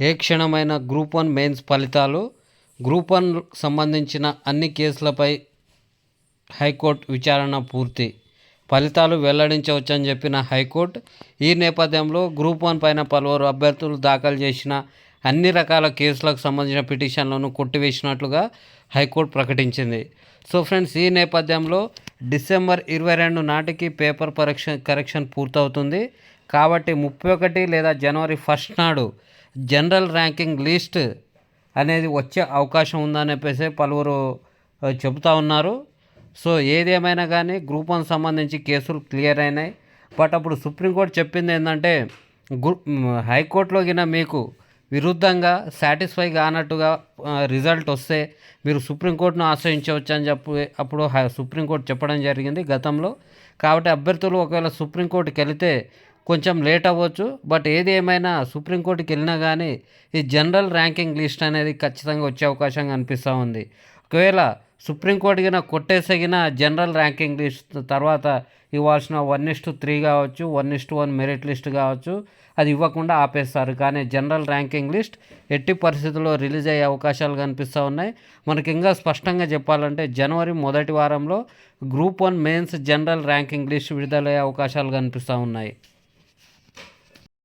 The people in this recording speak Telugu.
ఏ క్షణమైన గ్రూప్ వన్ మెయిన్స్ ఫలితాలు గ్రూప్ వన్ సంబంధించిన అన్ని కేసులపై హైకోర్టు విచారణ పూర్తి. ఫలితాలు వెల్లడించవచ్చని చెప్పిన హైకోర్టు ఈ నేపథ్యంలో గ్రూప్ వన్ పైన పలువురు అభ్యర్థులు దాఖలు చేసిన అన్ని రకాల కేసులకు సంబంధించిన పిటిషన్లను కొట్టివేసినట్లుగా హైకోర్టు ప్రకటించింది. సో ఫ్రెండ్స్ ఈ నేపథ్యంలో డిసెంబర్ ఇరవై రెండు నాటికి పేపర్ పరీక్ష కరెక్షన్ పూర్తవుతుంది. కాబట్టి ముప్పై ఒకటి లేదా జనవరి ఫస్ట్ నాడు జనరల్ ర్యాంకింగ్ లిస్ట్ అనేది వచ్చే అవకాశం ఉందని చెప్పేసి పలువురు చెబుతా ఉన్నారు. సో ఏదేమైనా కానీ గ్రూప్ వన్ సంబంధించి కేసులు క్లియర్ అయినాయి. బట్ అప్పుడు సుప్రీంకోర్టు చెప్పింది ఏంటంటే గ్రూ హైకోర్టులో గిన మీకు విరుద్ధంగా సాటిస్ఫై కానట్టుగా రిజల్ట్ వస్తే మీరు సుప్రీంకోర్టును ఆశ్రయించవచ్చు అని చెప్పి అప్పుడు హై- సుప్రీంకోర్టు చెప్పడం జరిగింది గతంలో. కాబట్టి అభ్యర్థులు ఒకవేళ సుప్రీంకోర్టుకి వెళితే కొంచెం లేట్ అవ్వచ్చు. బట్ ఏది ఏమైనా సుప్రీంకోర్టుకి వెళ్ళినా కానీ ఈ జనరల్ ర్యాంకింగ్ లిస్ట్ అనేది ఖచ్చితంగా వచ్చే అవకాశం కనిపిస్తూ ఉంది. ఒకవేళ సుప్రీంకోర్టుకిన కొట్టేసగిన జనరల్ ర్యాంకింగ్ లిస్ట్ తర్వాత ఇవ్వాల్సిన వన్ ఇస్ టు త్రీ కావచ్చు one is to one merit list కావచ్చు అది ఇవ్వకుండా ఆపేస్తారు. కానీ జనరల్ ర్యాంకింగ్ లిస్ట్ ఎట్టి పరిస్థితుల్లో రిలీజ్ అయ్యే అవకాశాలు కనిపిస్తూ ఉన్నాయి. మనకి ఇంకా స్పష్టంగా చెప్పాలంటే జనవరి మొదటి వారంలో group one mains general ranking list విడుదలయ్యే అవకాశాలు కనిపిస్తూ ఉన్నాయి.